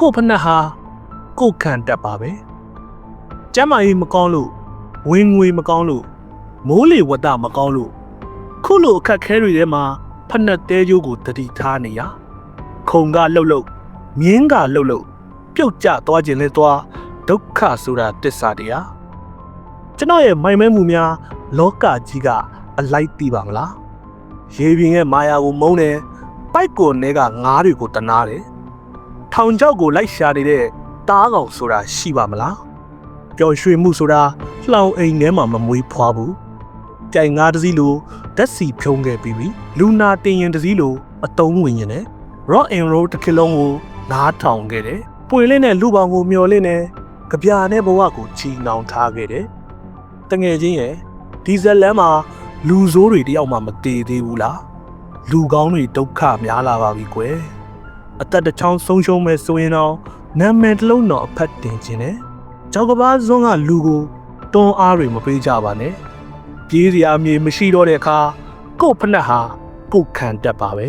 ကို့ဖက်နှက်ဟာကို့ခံတက်ပါပဲကျမ်းမာရေးမကောင်းလို့ဝင်ငွေမကောင်းလို့မိုးလေဝသမကောင်းလို့ခုလိုအခက်ခဲတွေထဲမှာဖက်နှက်တဲကျိုးကိုတတိထားနေရခုံကလှုပ်လှုပ်မြင်းကလှုပ်လှုပ်ပြုတ်ကျသွားခြင်းလဲသွားဒုက္ခဆိုတာတစ္ဆာတရားကျွန်တော်ရဲ့မိုင်မဲမှုများ လောကကြီးကအလိုက်သိပါမလားရေပြင်ရဲ့မာယာကိုမုန်းတယ်ပိုက်ကိုနဲကငားတွေကိုတနာတယ် ထောင်ချောက်ကိုလိုက်ရှာနေတဲ့တားကောင်ဆိုတာရှိပါမလားပျော်ရွှင်မှုဆိုတာလှောင်အိမ်ထဲမှာမမွေးဖွားဘူးကြိုင်ငါးတစ်စီးလိုဓာတ်စီဖြုံးခဲ့ပြီးပြီလူနာတင်ရင်တစ်စီးလိုအတုံးဝင်ရင်လည်း rock and roll တစ်ခေတ်လုံးကိုနားထောင်ခဲ့တယ်ပွေလေးနဲ့လူပေါင်းကိုမျော်လင့်နေကြပြာနဲ့ဘဝကိုချီနှောင်ထားခဲ့တယ်တငယ်ချင်းရဲ့ဒီဇက်လန်မှာလူဆိုးတွေတယောက်မှမတည်သေးဘူးလားလူကောင်းတွေဒုက္ခများလာပါပြီကွယ် အသက်တစ်ချောင်းဆုံးရှုံးမဲ့ဆိုရင်တော့နာမည်တစ်လုံးတော့အဖက်တင်ခြင်းနဲ့ကြောက်ကဘာဇွန်းကလူကိုတွန်းအားတွေမပေးကြပါနဲ့ပြေးစရာအမြေမရှိတော့တဲ့အခါကို့ဖက်နှက်ဟာကို့ခံတတ်ပါပဲ